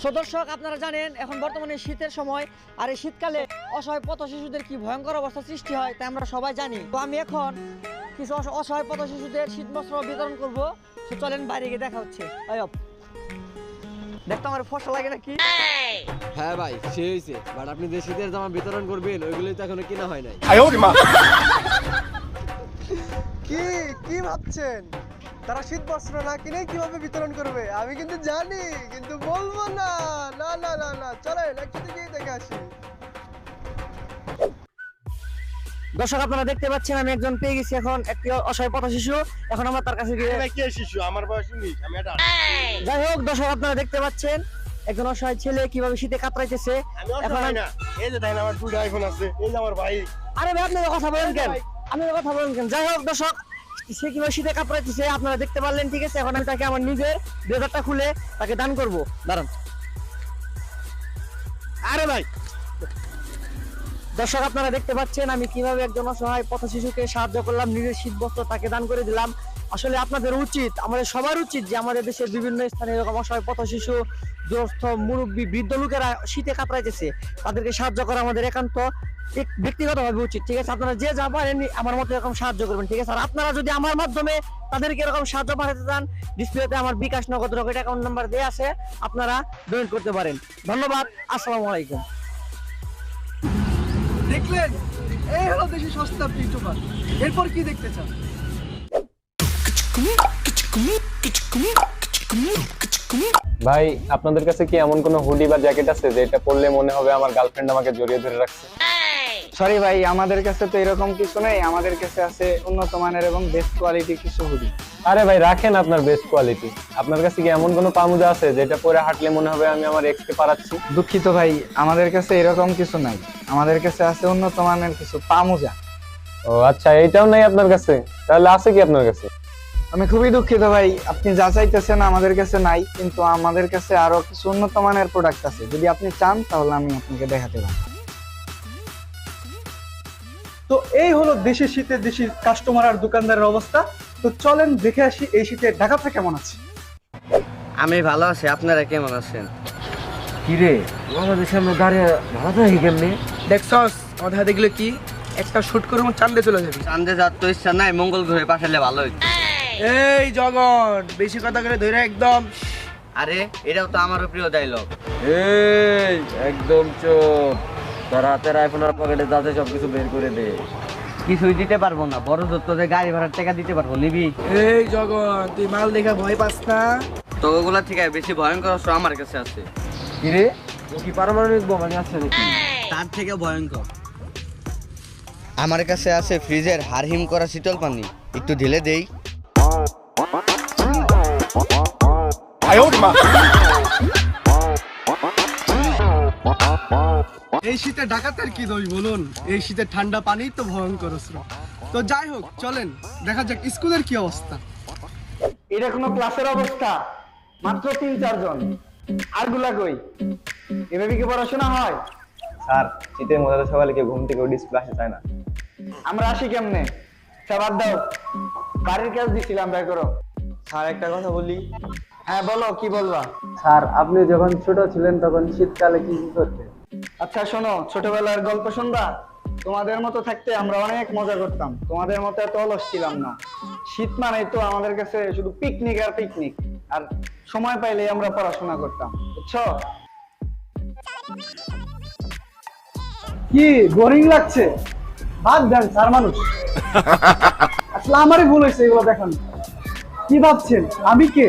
So দর্শক আপনারা জানেন এখন বর্তমানে শীতের সময় আর এই শীতকালে অসহায় পথ শিশুদের কি ভয়ঙ্কর অবস্থা সৃষ্টি হয় তা আমরা সবাই জানি। তো আমি এখন কিছু অস- অসহায় পথ শিশুদের শীত বস্ত্র বিতরণ করব। তো চলেন বাইরে গিয়ে দেখা হচ্ছে। আয়ব দেখতো আমার ফসল লাগে নাকি? হ্যাঁ ভাই সে হয়েছে বাট আপনি যে শীতের জামা বিতরণ করবেন ওইগুলোই তো এখনও কিনা হয় নাই। কি কি ভাবছেন? তারা শীত বস্ত্র না কিনে কীভাবে বিতরণ করবে? আমি কিন্তু জানি কিন্তু বলব না। না না না না। চলো একসাথে গিয়ে দেখে আসি। দর্শক আপনারা দেখতে পাচ্ছেন আমি একজন পেয়ে গেছি এখন একটি অসহায় পথ শিশু। এখন আমরা তার কাছে গিয়ে কে শিশু? আমার বয়স উনিশ আমি এটা যাই হোক দর্শক আপনারা দেখতে পাচ্ছেন একজন অসহায় ছেলে কীভাবে শীতে কাতরাইতেছে। এখন না। এই যে তাই না আমার দুটো আইফোন আছে। এই যে আমার ভাই। আরে ভাই আপনারা কথা বলেন কেন? আপনারা কথা বলেন কেন? যাই হোক দর্শক সে কীভাবে শীতে কাপড়াইতেছে আপনারা দেখতে পারলেন ঠিক আছে? এখন আমি তাকে আমার নিজের ব্লেজারটা খুলে তাকে দান করব। দাঁড়ান। আরে ভাই! দর্শক আপনারা দেখতে পাচ্ছেন আমি কীভাবে একজন অসহায় পথ শিশুকে সাহায্য করলাম নিজের শীত বস্ত্র তাকে দান করে দিলাম। আসলে আপনাদের উচিত, আমাদের সবার উচিত যে আমাদের দেশের বিভিন্ন স্থানে এরকম অসহায় পথ শিশু দুরস্থ মুরব্বী, বৃদ্ধ লোকেরা শীতে কাতরাইতেছে, তাদেরকে সাহায্য করা আমাদের একান্ত এক- ব্যক্তিগতভাবে উচিত। ঠিক আছে, আপনারা যে যা পারেন আমার মতো এরকম সাহায্য করবেন। ঠিক আছে, আর আপনারা যদি আমার মাধ্যমে তাদেরকে এরকম সাহায্য পাঠাতে চান, ডিসপ্লেতে আমার বিকাশ নগদ রকেট অ্যাকাউন্ট নাম্বার দেওয়া আছে, আপনারা ডোনেট করতে পারেন। ধন্যবাদ, আসসালামু আলাইকুম। দেখলেন? এই হলো দেশি সস্তা পিটুপার এরপর কি দেখতে চান? ভাই আপনাদের কাছে কি এমন কোনো হুডি বা জ্যাকেট আছে যেটা পরলে মনে হবে আমার গার্লফ্রেন্ড আমাকে জড়িয়ে ধরে রাখছে? সরি ভাই আমাদের কাছে তো এরকম কিছু নেই। আমাদের কাছে আছে উন্নত মানের এবং বেস্ট কোয়ালিটি কিছু হুডি। আরে ভাই রাখেন আপনার বেস্ট কোয়ালিটি আপনার কাছে কি এমন কোনো পামুজা আছে যেটা পরে হাঁটলে মনে হবে আমি আমার এক্সকে পারাচ্ছি দুঃখিত ভাই আমাদের কাছে এরকম কিছু নাই। আমাদের কাছে আছে উন্নত মানের কিছু পামুজা। ও আচ্ছা এইটাও নাই আপনার কাছে? তাহলে আছে কি আপনার কাছে? আমি খুবই দুঃখিত ভাই আপনি যা চাইতেছেন আমাদের কাছে নাই কিন্তু আমাদের কাছে আরও কিছু উন্নত মানের প্রোডাক্ট আছে। যদি আপনি চান তাহলে আমি আপনাকে দেখাতে পারি তো এই হলো দেশি শীতে দেশি কাস্টমার আর দোকানদারের অবস্থা। তো চলেন দেখে আসি এই শীতে ঢাকাটা কেমন আছে। আমি ভালো আছি আপনারা কেমন আছেন? কিরে আমাদের সামনে দাঁড়িয়ে ভালো থাকি কেমনি? দেখছস কথা দেখলে কি? একটা শুট করে চান্দে চলে যাবি। চান্দে যাওয়ার তো ইচ্ছা নাই মঙ্গল গ্রহে পাঠালে ভালো হইতো। এই জগন বেশি কথা করে ধরে একদম আরে এটাও তো আমারও প্রিয় ডায়লগ এই একদম চোপ তোর হাতের আইফোনের পকেটে যাতে সবকিছু বের করে দে। কিছুই দিতে পারব না। বড় তোদের গাড়ি ভাড়ার টাকা দিতে পারব নিবি? এই জগন তুই মাল দেখা ভয় পাস না? তো ওগুলা থেকে বেশি ভয়ঙ্কর অস্ত্র আমার কাছে আছে। কিরে? ও কি পারমাণবিক বোমা নিয়ে আসছে নাকি? তার থেকে ভয়ঙ্কর। আমার কাছে আছে ফ্রিজের হারহিম করা শীতল পানি। একটু ঢেলে দেই। এই শীতে ঢাকাতে আর কি দোষ বলুন? এই শীতে ঠান্ডা পানি তো ভয়ঙ্কর তো যাই হোক চলেন দেখা যাক স্কুলের কি অবস্থা। এটা কোনো ক্লাসের অবস্থা? মাত্র তিন চারজন আরগুলা কই? এভাবে কি পড়াশোনা হয়? স্যার শীতের মধ্যে সকালে কেউ ঘুম থেকে ডিসপ্লে আসে চায় না? আমরা আসি কেমনে? সবার দাও। বাড়ির কাজ দিছিলাম বের স্যার একটা কথা বলি। হ্যাঁ বলো কি বলবা? স্যার আপনি যখন ছোট ছিলেন তখন শীতকালে কি কি করতেন আচ্ছা শোনো ছোটবেলার গল্প শুনবা? তোমাদের মতো থাকতে আমরা অনেক মজা করতাম। তোমাদের মতো এত অলস ছিলাম না। শীত মানে তো আমাদের কাছে শুধু পিকনিক আর পিকনিক আর সময় পাইলে আমরা পড়াশোনা করতাম বুঝছ? কি বোরিং লাগছে? বাদ দেন স্যার মানুষ। আসলে আমারই ভুল হয়েছে এগুলো দেখান। কি ভাবছেন? আমি কে?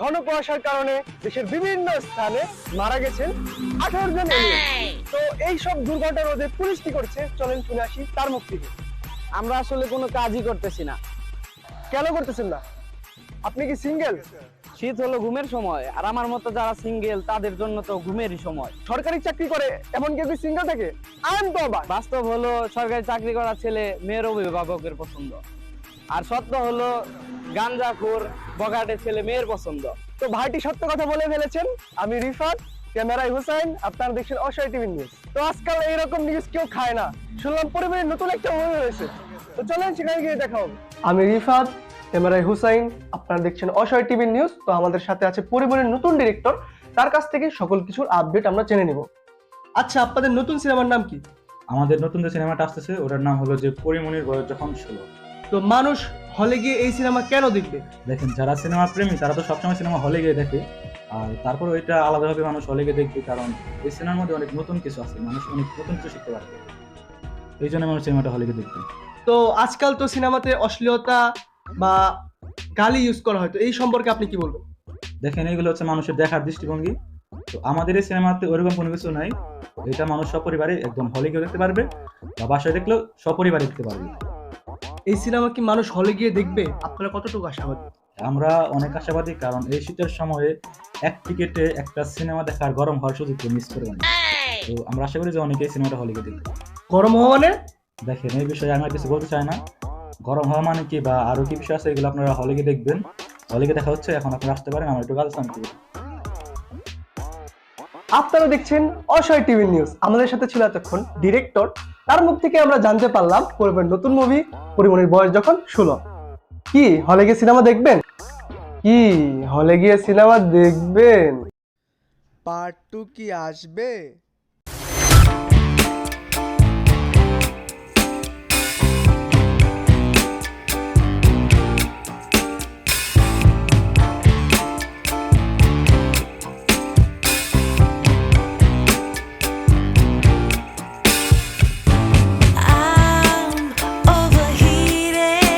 ঘন কুয়াশার কারণে দেশের বিভিন্ন স্থানে মারা গেছেন আঠারো জন তো এই সব দুর্ঘটনা রোধে পুলিশ কি করছে? চলেন শুনে আসি তার মুখ থেকে। আমরা আসলে কোনো কাজই করতেছি না। কেন করতেছেন না? আপনি কি সিঙ্গেল শীত হলো ঘুমের সময় আর আমার মতো যারা সিঙ্গেল তাদের জন্য তো ঘুমেরই সময়। সরকারি চাকরি করে এমন কেউ কি সিঙ্গেল থাকে? আইন তো বাস্তব হলো সরকারি চাকরি করা ছেলে মেয়ের অভিভাবকের পছন্দ। আর সত্য হলো গাঞ্জাখোর বগাটে ছেলে মেয়ের পছন্দ। তো ভাইটি সত্য কথা বলে ফেলেছেন, আমি রিফাত, ক্যামেরায় হুসাইন, আপনারা দেখছেন অসহায় টিভি নিউজ। তো আজকাল এইরকম নিউজ কেউ খায় না। শুনলাম পরিবারের নতুন একটা মুভি হয়েছে। তো চলেন সেখানে গিয়ে দেখা হবে। আমি রিফাত, ক্যামেরায় হুসাইন, আপনারা দেখছেন অসহায় টিভি নিউজ। তো আমাদের সাথে আছে পরিবারের নতুন ডিরেক্টর তার কাছ থেকে সকল কিছুর আপডেট আমরা জেনে নিব। আচ্ছা আপনাদের নতুন সিনেমার নাম কি? আমাদের নতুন যে সিনেমাটা আসতেছে, ওটার নাম হলো যে পরিমণির বয়স যখন ষোলো। তো মানুষ হলে গিয়ে এই সিনেমা কেন দেখবে? দেখেন যারা সিনেমা প্রেমী তারা তো সবসময় সিনেমা হলে গিয়ে দেখে। আর তারপর ওইটা আলাদাভাবে মানুষ হলে গিয়ে দেখবে কারণ এই সিনেমার মধ্যে অনেক নতুন কিছু আছে মানুষ অনেক নতুন কিছু শিখতে পারবে। এই জন্য মানুষ সিনেমাটা হলে গিয়ে দেখবে। তো আজকাল তো সিনেমাতে অশ্লীলতা বা গালি ইউজ করা হয় তো এই সম্পর্কে আপনি কি বলবেন? দেখেন এইগুলো হচ্ছে মানুষের দেখার দৃষ্টিভঙ্গি। তো আমাদের এই সিনেমাতে ওরকম কোনো কিছু নাই। এটা মানুষ সপরিবারে একদম হলে গিয়ে দেখতে পারবে বা বাসায় দেখলেও সপরিবারে দেখতে পারবে। এই সিনেমা কি মানুষ হলে গিয়ে দেখবে? আপনারা কতটুকু আশাবাদী? আমরা অনেক আশাবাদী কারণ এই শীতের সময়ে এক টিকেটে একটা সিনেমা দেখার গরম হওয়ার সুযোগ মিস করবে না। তো আমরা আশা করি যে অনেকেই সিনেমাটা হলে গিয়ে দেখবে। গরম হওয়া মানে? দেখেন এই বিষয়ে আমি কিছু বলতে চাই না। গরম হওয়া মানে কি বা আরও কি বিষয় আছে এগুলো আপনারা হলে গিয়ে দেখবেন। হলে গিয়ে দেখা হচ্ছে এখন আপনারা আসতে পারেন আমার একটু কাজ আছে আপনারা দেখছেন অসহায় টিভি নিউজ আমাদের সাথে ছিল এতক্ষণ ডিরেক্টর তার মুখ থেকে আমরা জানতে পারলাম করবেন নতুন মুভি পরিমণির বয়স যখন ষোলো। কি হলে গিয়ে সিনেমা দেখবেন? কি হলে গিয়ে সিনেমা দেখবেন? পার্ট টু কি আসবে?